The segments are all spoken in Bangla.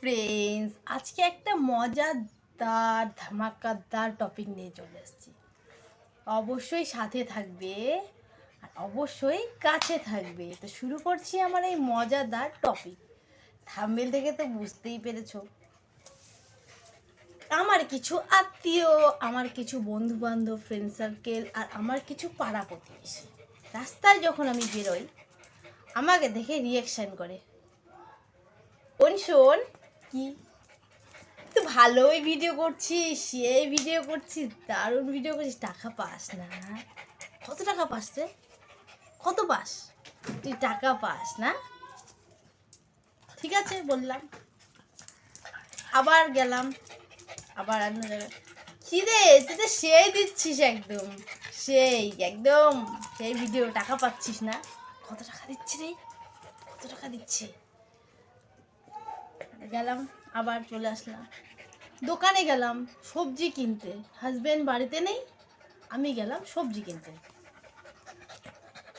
ফ্রেন্ডস আজকে একটা মজাদার, ধামাকাদার টপিক নিয়ে চলে এসেছি। অবশ্যই সাথে থাকবে আর অবশ্যই কাছে থাকবে। তো শুরু করছি আমার এই মজাদার টপিক থাম্বেল থেকে তো বুঝতেই পেরেছ। আমার কিছু আত্মীয়, আমার কিছু বন্ধু বান্ধব ফ্রেন্ড সার্কেল আর আমার কিছু পাড়া প্রতিবেশী। রাস্তায় যখন আমি বেরোই, আমাকে দেখে রিয়াকশান করে। শোন কি? তুই ভালোই ভিডিও করছিস সেই ভিডিও করছিস, দারুণ ভিডিও করছিস। টাকা পাস না। কত টাকা পাস রে? কত পাস? তুই টাকা পাস না? ঠিক আছে, বললাম। আবার গেলাম। আবার অন্য জায়গায়। কি রে? তুই তো সেই দিচ্ছিস একদম। সেই একদম। সেই ভিডিও টাকা পাচ্ছিস না। কত টাকা দিচ্ছি রে? কত টাকা দিচ্ছি? গেলাম, আবার চলে আসলাম। দোকানে গেলাম সবজি কিনতে। হাজবেন্ড বাড়িতে নেই, আমি গেলাম সবজি কিনতে।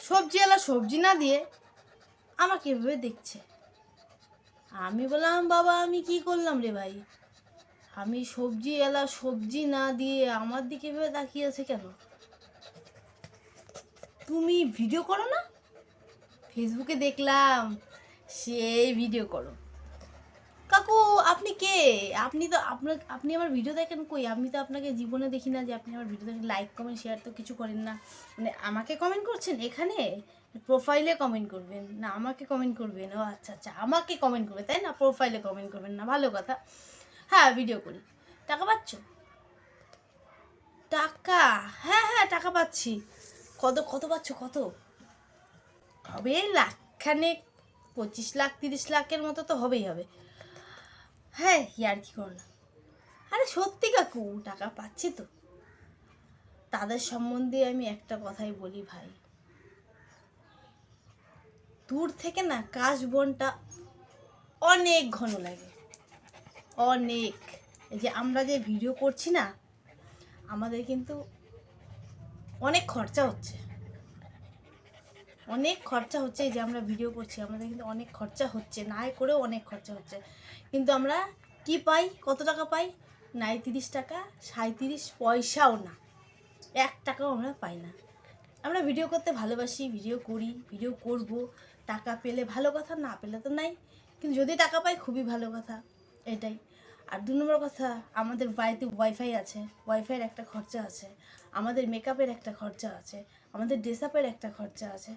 সবজি এলা সবজি না দিয়ে আমাকে এভাবে দেখছে। আমি বললাম, বাবা, আমি কি করলাম রে ভাই? আমি সবজি এলা সবজি না দিয়ে আমার দিকে এভাবে তাকিয়ে আছে কেন? তুমি ভিডিও করো না? ফেসবুকে দেখলাম সেই ভিডিও করো। কাকু, আপনি কে? আপনি তো আপনার, আপনি আমার ভিডিও দেখেন কই? আমি তো আপনাকে জীবনে দেখি না যে আপনি আমার ভিডিও দেখেন। লাইক কমেন্ট শেয়ার তো কিছু করেন না। মানে আমাকে কমেন্ট করছেন এখানে? প্রোফাইলে কমেন্ট করবেন। না, আমাকে কমেন্ট করবেন। ও আচ্ছা আচ্ছা আমাকে কমেন্ট করবে তাই না? প্রোফাইলে কমেন্ট করবেন না, ভালো কথা। হ্যাঁ ভিডিও করি। টাকা পাচ্ছ? টাকা? হ্যাঁ হ্যাঁ টাকা পাচ্ছি। কত কত পাচ্ছ? কত? হবে লাখখানেক, পঁচিশ লাখ, তিরিশ লাখের মতো তো হবেই হবে। হ্যাঁ ইয়ার কি করলাম। আরে সত্যি কাকু, টাকা পাচ্ছি তো। তাদের সম্বন্ধে আমি একটা কথাই বলি ভাই। দূর থেকে না কাশ বনটা অনেক ঘন লাগে। অনেক। এই যে আমরা যে ভিডিও করছি না, আমাদের কিন্তু অনেক খরচা হচ্ছে। অনেক খরচা হচ্ছে যে আমরা ভিডিও করছি, আমাদের কিন্তু অনেক খরচা হচ্ছে না করেও অনেক খরচা হচ্ছে। কিন্তু আমরা কি পাই? কত টাকা পাই? নাই তিরিশ টাকা সাঁত্রিশ পয়সাও না। এক টাকাও আমরা পাই না। আমরা ভিডিও করতে ভালোবাসি, ভিডিও করি, ভিডিও করব। টাকা পেলে ভালো কথা, না পেলে তো নাই। কিন্তু যদি টাকা পাই, খুবই ভালো কথা, এটাই। আর দু নম্বর কথা, আমাদের বাড়িতে ওয়াইফাই আছে ওয়াইফাইয়ের একটা খরচা আছে। আমাদের মেকআপের একটা খরচা আছে, আমাদের ড্রেস আপের একটা খরচা আছে।